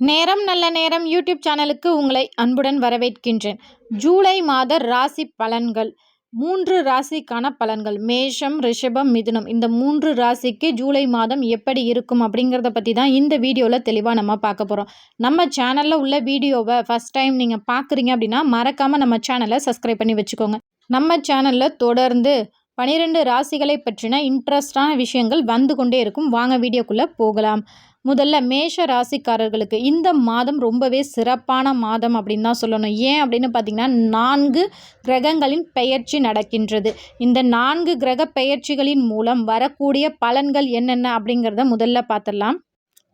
நேரம் நல்ல நேரம் யூடியூப் சேனலுக்கு உங்களை அன்புடன் வரவேற்கின்றேன். ஜூலை மாத ராசி பலன்கள். மூன்று ராசிக்கான பலன்கள். மேஷம் ரிஷபம் மிதுனம். இந்த மூன்று ராசிக்கு ஜூலை மாதம் எப்படி இருக்கும் அப்படிங்கிறத பற்றி தான் இந்த வீடியோவில் தெளிவாக நம்ம பார்க்க போகிறோம் நம்ம சேனலில் உள்ள வீடியோவை ஃபஸ்ட் டைம் நீங்கள் பார்க்குறீங்க அப்படின்னா மறக்காமல் நம்ம சேனலை சப்ஸ்கிரைப் பண்ணி வச்சுக்கோங்க. நம்ம சேனலில் தொடர்ந்து பனிரெண்டு ராசிகளை பற்றின இன்ட்ரெஸ்டான விஷயங்கள் வந்து கொண்டே இருக்கும். வாங்க வீடியோக்குள்ளே போகலாம். முதல்ல மேஷ ராசிக்காரர்களுக்கு இந்த மாதம் ரொம்பவே சிறப்பான மாதம் அப்படின்னு தான் சொல்லணும். ஏன் அப்படின்னு பார்த்தீங்கன்னா நான்கு கிரகங்களின் பெயர்ச்சி நடக்கின்றது. இந்த நான்கு கிரக பெயர்ச்சிகளின் மூலம் வரக்கூடிய பலன்கள் என்னென்ன அப்படிங்கிறத முதல்ல பார்த்துடலாம்.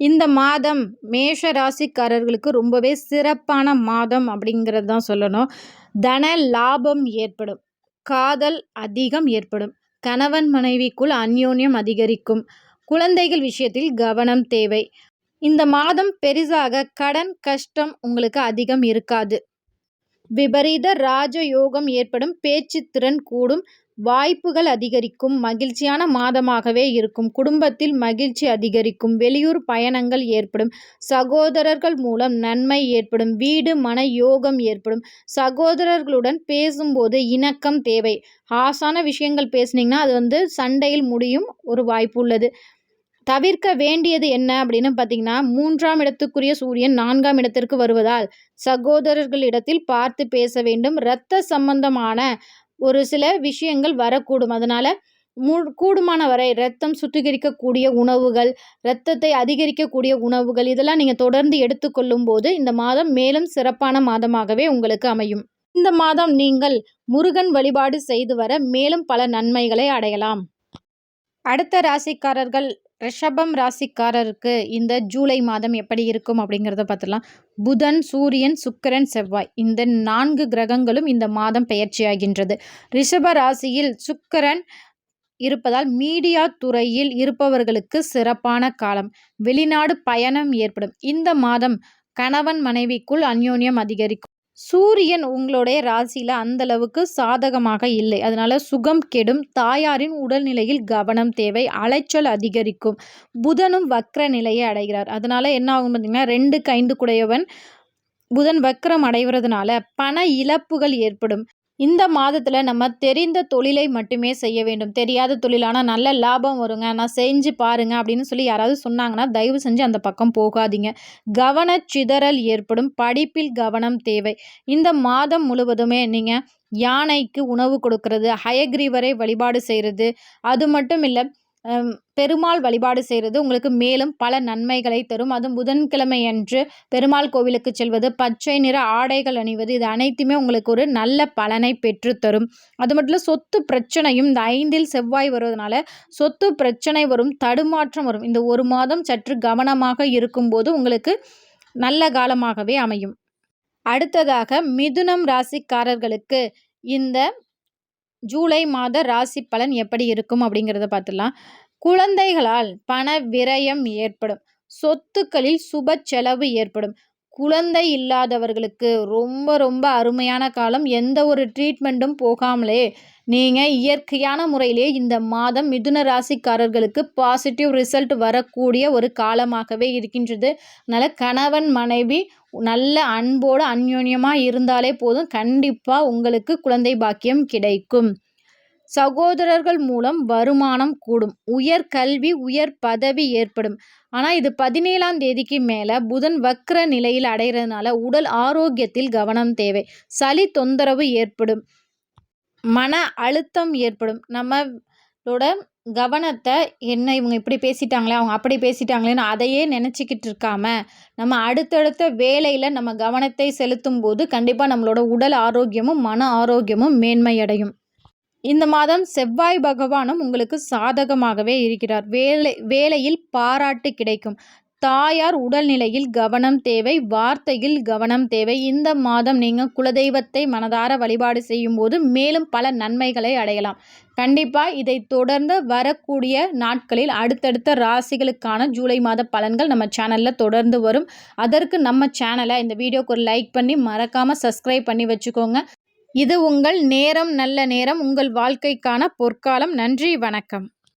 இந்த மாதம் மேஷ ராசிக்காரர்களுக்கு ரொம்பவே சிறப்பான மாதம் அப்படிங்கிறது தான் சொல்லணும். தன லாபம் ஏற்படும். காதல் அதிகம் ஏற்படும். கணவன் மனைவிக்குள் அந்யோன்யம் அதிகரிக்கும். குழந்தைகள் விஷயத்தில் கவனம் தேவை. இந்த மாதம் பெரிசாக கடன் கஷ்டம் உங்களுக்கு அதிகம் இருக்காது. விபரீத ராஜயோகம் ஏற்படும் பேச்சு திறன் கூடும் வாய்ப்புகள் அதிகரிக்கும் மகிழ்ச்சியான மாதமாகவே இருக்கும். குடும்பத்தில் மகிழ்ச்சி அதிகரிக்கும். வெளியூர் பயணங்கள் ஏற்படும். சகோதரர்கள் மூலம் நன்மை ஏற்படும். வீடு மன யோகம் ஏற்படும். சகோதரர்களுடன் பேசும்போது இணக்கம் தேவை. ஆசான விஷயங்கள் பேசுனீங்கன்னா அது வந்து சண்டையில் முடியும். ஒரு வாய்ப்பு உள்ளது. தவிர்க்க வேண்டியது என்ன அப்படின்னு பார்த்தீங்கன்னா மூன்றாம் இடத்துக்குரிய சூரியன் நான்காம் இடத்திற்கு வருவதால் சகோதரர்களிடத்தில் பார்த்து பேச வேண்டும். இரத்த சம்பந்தமான ஒரு சில விஷயங்கள் வரக்கூடும். அதனால் மூ கூடுமான வரை ரத்தம் சுத்திகரிக்கக்கூடிய உணவுகள் ரத்தத்தை அதிகரிக்கக்கூடிய உணவுகள் இதெல்லாம் நீங்கள் தொடர்ந்து எடுத்துக்கொள்ளும் போது இந்த மாதம் மேலும் சிறப்பான மாதமாகவே உங்களுக்கு அமையும். இந்த மாதம் நீங்கள் முருகன் வழிபாடு செய்து வர மேலும் பல நன்மைகளை அடையலாம். அடுத்த ராசிக்காரர்கள் ரிஷபம் ராசிக்காரருக்கு இந்த ஜூலை மாதம் எப்படி இருக்கும் அப்படிங்கிறத பார்த்துலாம் புதன் சூரியன் சுக்கரன் செவ்வாய். இந்த நான்கு கிரகங்களும் இந்த மாதம் பெயர்ச்சியாகின்றது ரிஷப ராசியில் சுக்கரன் இருப்பதால் மீடியா துறையில் இருப்பவர்களுக்கு சிறப்பான காலம். வெளிநாடு பயணம் ஏற்படும். இந்த மாதம் கணவன் மனைவிக்குள் அந்யோன்யம் அதிகரிக்கும். சூரியன் உங்களுடைய ராசியில் அந்தளவுக்கு சாதகமாக இல்லை. அதனால் சுகம் கெடும். தாயாரின் உடல்நிலையில் கவனம் தேவை. அலைச்சல் அதிகரிக்கும். புதனும் வக்ர நிலையை அடைகிறார். அதனால் என்ன ஆகும் பார்த்திங்கன்னா ரெண்டு கைந்து குடையவன் புதன் வக்ரம் அடைவதுனால பண இழப்புகள் ஏற்படும். இந்த மாதத்தில் நம்ம தெரிந்த தொழிலை மட்டுமே செய்ய வேண்டும். தெரியாத தொழிலான நல்ல லாபம் வருங்க. நான் செஞ்சு பாருங்க அப்படின்னு சொல்லி யாராவது சொன்னாங்கன்னா தயவு செஞ்சு அந்த பக்கம் போகாதீங்க. கவன சிதறல் ஏற்படும். படிப்பில் கவனம் தேவை. இந்த மாதம் முழுவதுமே நீங்கள் யானைக்கு உணவு கொடுக்கறது ஹயக்ரீவரை வழிபாடு செய்கிறது அது மட்டும் இல்லை பெருமாள் வழிபாடு செய்கிறது உங்களுக்கு மேலும் பல நன்மைகளை தரும். அதுவும் புதன்கிழமை அன்று பெருமாள் கோவிலுக்கு செல்வது பச்சை நிற ஆடைகள் அணிவது இது அனைத்துமே உங்களுக்கு ஒரு நல்ல பலனை பெற்றுத்தரும் அது மட்டும் இல்லை சொத்து பிரச்சனையும் இந்த ஐந்தில் செவ்வாய் வருவதனால சொத்து பிரச்சனை வரும் தடுமாற்றம் வரும். இந்த ஒரு மாதம் சற்று கவனமாக இருக்கும்போது உங்களுக்கு நல்ல காலமாகவே அமையும். அடுத்ததாக மிதுனம் ராசிக்காரர்களுக்கு இந்த ஜூலை மாத ராசி பலன் எப்படி இருக்கும் அப்படிங்கிறத பார்த்துடலாம். குழந்தைகளால் பண விரயம் ஏற்படும். சொத்துக்களில் சுப செலவு ஏற்படும். குழந்தை இல்லாதவர்களுக்கு ரொம்ப ரொம்ப அருமையான காலம். எந்த ஒரு ட்ரீட்மெண்ட்டும் போகாமலே நீங்கள் இயற்கையான முறையிலே இந்த மாதம் மிதுன ராசிக்காரர்களுக்கு பாசிட்டிவ் ரிசல்ட் வரக்கூடிய ஒரு காலமாகவே இருக்கின்றது. அதனால் கணவன் மனைவி நல்ல அன்போடு அந்யோன்யமாக இருந்தாலே போதும். கண்டிப்பாக உங்களுக்கு குழந்தை பாக்கியம் கிடைக்கும். சகோதரர்கள் மூலம் வருமானம் கூடும். உயர் கல்வி உயர் பதவி ஏற்படும். ஆனால் இது பதினேழாம் தேதிக்கு மேலே புதன் வக்ர நிலையில் அடைகிறதுனால உடல் ஆரோக்கியத்தில் கவனம் தேவை. சளி தொந்தரவு ஏற்படும். மன அழுத்தம் ஏற்படும். நம்மளோட கவனத்தை என்ன இவங்க இப்படி பேசிட்டாங்களே அவங்க அப்படி பேசிட்டாங்களேன்னு அதையே நினச்சிக்கிட்டு இருக்காம நம்ம அடுத்தடுத்த வேலையில் நம்ம கவனத்தை செலுத்தும் போது கண்டிப்பாக நம்மளோட உடல் ஆரோக்கியமும் மன ஆரோக்கியமும் மேன்மையடையும். இந்த மாதம் செவ்வாய் பகவானும் உங்களுக்கு சாதகமாகவே இருக்கிறார். வேலை வேலையில் பாராட்டு கிடைக்கும். தாயார் உடல்நிலையில் கவனம் தேவை வார்த்தையில் கவனம் தேவை. இந்த மாதம் நீங்கள் குலதெய்வத்தை மனதார வழிபாடு செய்யும் போது மேலும் பல நன்மைகளை அடையலாம். கண்டிப்பாக இதை தொடர்ந்து வரக்கூடிய நாட்களில் அடுத்தடுத்த ராசிகளுக்கான ஜூலை மாத பலன்கள் நம்ம சேனலில் தொடர்ந்து வரும். அதற்கு நம்ம சேனலை இந்த வீடியோக்கு ஒரு லைக் பண்ணி மறக்காமல் சப்ஸ்கிரைப் பண்ணி வச்சுக்கோங்க. இது உங்கள் நேரம் நல்ல நேரம் உங்கள் வாழ்க்கைக்கான பொற்காலம். நன்றி வணக்கம்.